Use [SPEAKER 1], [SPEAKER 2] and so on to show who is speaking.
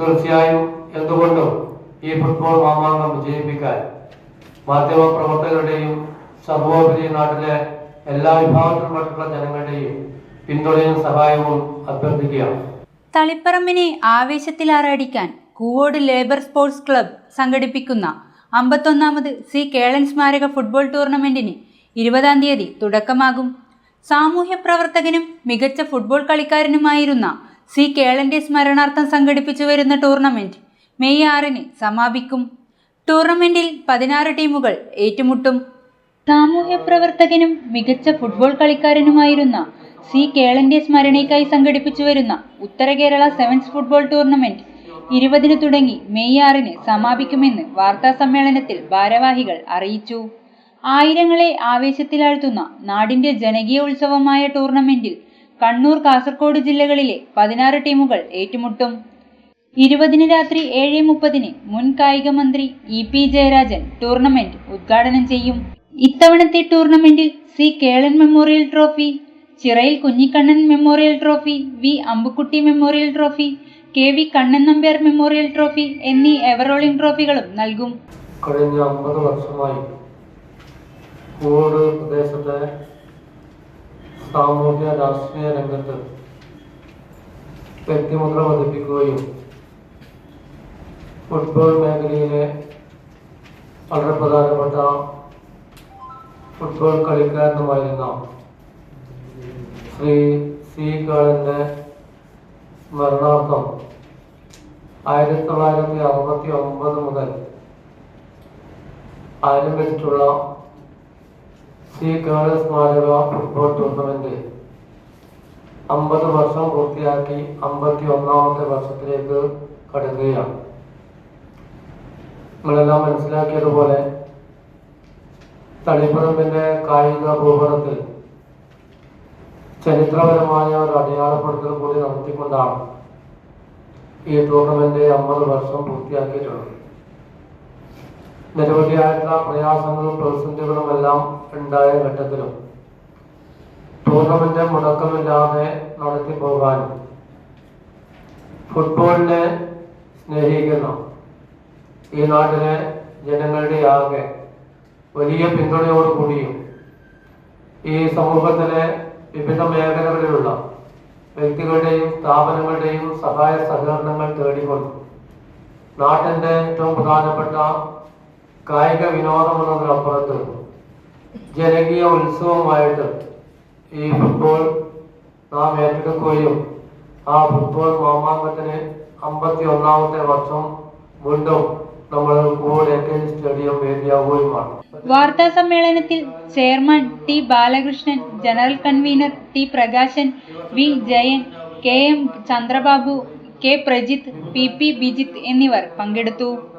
[SPEAKER 1] തീർച്ചയായും എന്തുകൊണ്ടും ഈ ഫുട്ബോൾ മാമാങ്കം വിജയിപ്പിക്കാൻ മാധ്യമ പ്രവർത്തകരുടെയും സർവോപരി നാട്ടിലെ എല്ലാ വിഭാഗത്തിൽപ്പെട്ടുള്ള ജനങ്ങളുടെയും പിന്തുണയും സഹായവും അഭ്യർത്ഥിക്കുകയാണ്.
[SPEAKER 2] തളിപ്പറമ്പിനെ ആവേശത്തിലാറടിക്കാൻ കൂവോട് ലേബർ സ്പോർട്സ് ക്ലബ്ബ് സംഘടിപ്പിക്കുന്ന അമ്പത്തൊന്നാമത് സി കേളൻ സ്മാരക ഫുട്ബോൾ ടൂർണമെന്റിന് ഇരുപതാം തീയതി തുടക്കമാകും. സാമൂഹ്യ പ്രവർത്തകനും മികച്ച ഫുട്ബോൾ കളിക്കാരനുമായിരുന്ന സി കേളന്റെ സ്മരണാർത്ഥം സംഘടിപ്പിച്ചു വരുന്ന ടൂർണമെന്റ് മെയ് ആറിന് സമാപിക്കും. ടൂർണമെന്റിൽ പതിനാറ് ടീമുകൾ ഏറ്റുമുട്ടും. സാമൂഹ്യ പ്രവർത്തകനും മികച്ച ഫുട്ബോൾ കളിക്കാരനുമായിരുന്ന സി കേളന്റെ സ്മരണയ്ക്കായി സംഘടിപ്പിച്ചു വരുന്ന ഉത്തര കേരള സെവൻസ് ഫുട്ബോൾ ടൂർണമെന്റ് ഇരുപതിന് തുടങ്ങി മെയ് ആറിന് സമാപിക്കുമെന്ന് വാർത്താ സമ്മേളനത്തിൽ ഭാരവാഹികൾ അറിയിച്ചു. ആയിരങ്ങളെ ആവേശത്തിലാഴ്ത്തുന്ന നാടിന്റെ ജനകീയ ഉത്സവമായ ടൂർണമെന്റിൽ കണ്ണൂർ കാസർഗോഡ് ജില്ലകളിലെ പതിനാറ് ടീമുകൾ ഏറ്റുമുട്ടും. ഇരുപതിന് രാത്രി ഏഴ് മുപ്പതിന് മുൻ കായിക മന്ത്രി ഇ പി ജയരാജൻ ടൂർണമെന്റ് ഉദ്ഘാടനം ചെയ്യും. ഇത്തവണത്തെ ടൂർണമെന്റിൽ C Kelan memorial trophy Chirayil Kunhikannan memorial trophy V Ambukutty memorial trophy K V Kannan Nambiar memorial trophy എന്നീ എവറോളിംഗ് ട്രോഫികളും നൽകും.
[SPEAKER 1] കഴിഞ്ഞ അമ്പത് വർഷമായി പ്രദേശത്തെ സാമൂഹ്യ രാഷ്ട്രീയ രംഗത്ത് വ്യക്തിമുദ്ര പതിപ്പിക്കുകയും ഫുട്ബോൾ മേഖലയിലെ വളരെ പ്രധാനപ്പെട്ട ഫുട്ബോൾ കളിക്കാരനുമായിരുന്ന ശ്രീ സി കാളന്റെ മരണാർത്ഥം ആയിരത്തി തൊള്ളായിരത്തി അറുപത്തി ഒമ്പത് മുതൽ ആരംഭിച്ചിട്ടുള്ള സി കേള സ്മാരക ഫുട്ബോൾ ടൂർണമെന്റ് അമ്പത് വർഷം പൂർത്തിയാക്കി അമ്പത്തി ഒന്നാമത്തെ വർഷത്തിലേക്ക് കടക്കുകയാണ്. നിങ്ങളെല്ലാം മനസ്സിലാക്കിയതുപോലെ തളിപ്പറമ്പിന്റെ കായിക ഭൂപടത്തിൽ ചരിത്രപരമായ ഒരു അടയാളപ്പെടുത്തൽ കൂടി നടത്തിക്കൊണ്ടാണ് ഈ ടൂർണമെന്റ് അമ്പത് വർഷം പൂർത്തിയാക്കിയിട്ടുള്ളത്. നിരവധിയായിട്ടുള്ള പ്രയാസങ്ങളും പ്രതിസന്ധികളും എല്ലാം ഉണ്ടായ ഘട്ടത്തിലും ടൂർണമെന്റ് മുടക്കമില്ലാതെ നടത്തി പോകാനും ഫുട്ബോളിനെ സ്നേഹിക്കുന്ന ഈ നാട്ടിലെ ജനങ്ങളുടെ ആകെ വലിയ പിന്തുണയോടുകൂടിയും ഈ സമൂഹത്തിലെ വിവിധ മേഖലകളിലുള്ള വ്യക്തികളുടെയും സ്ഥാപനങ്ങളുടെയും സഹായ സഹകരണങ്ങൾ തേടിക്കൊണ്ട് നാട്ടിന്റെ ഏറ്റവും പ്രധാനപ്പെട്ട കായിക വിനോദം എന്നതിനപ്പുറത്ത് ജനകീയ ഉത്സവമായിട്ട് ഈ ഫുട്ബോൾ നാം ഏറ്റെടുക്കുകയും ആ ഫുട്ബോൾ മാമാങ്കത്തിന് അമ്പത്തി ഒന്നാമത്തെ വർഷം വീണ്ടും നമ്മൾ കൂടെ സ്റ്റേഡിയം വേദിയാവുകയുമാണ്
[SPEAKER 2] വാർത്താ സമ്മേളനത്തിൽ chairman T Balakrishnan general convener T Prakashan V Jayan K M Chandrababu K Prajith P P Bijith എന്നിവർ പങ്കെടുത്തു
[SPEAKER 1] മേഖലയുമായി ബന്ധപ്പെട്ടുകൊണ്ട്